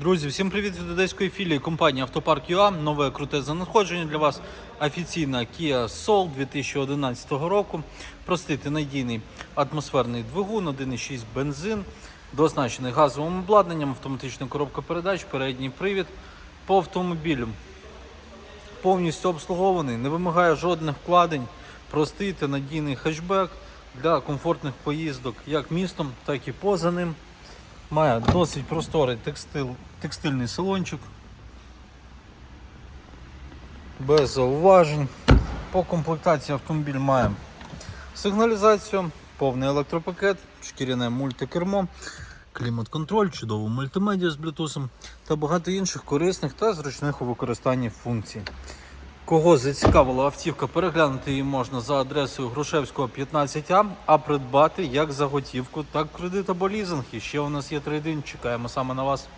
Друзі, всім привіт від одеської філії компанії Автопарк ЮА. Нове круте занадходження для вас. Офіційна Kia Soul 2011 року. Простити надійний атмосферний двигун, 1,6 бензин, дооснащений газовим обладнанням, автоматична коробка передач, передній привід по автомобілю. Повністю обслугований, не вимагає жодних вкладень. Простий та надійний хетчбек для комфортних поїздок як містом, так і поза ним. Має досить просторий текстил, текстильний салончик. Без зауважень. По комплектації автомобіль має сигналізацію, повний електропакет, шкіряне мультикермо, клімат-контроль, чудову мультимедіа з Bluetooth та багато інших корисних та зручних у використанні функцій. Кого зацікавила автівка, переглянути її можна за адресою Грушевського 15А, а придбати як за готівку, так кредит або лізинг. І ще у нас є трейдинг, чекаємо саме на вас.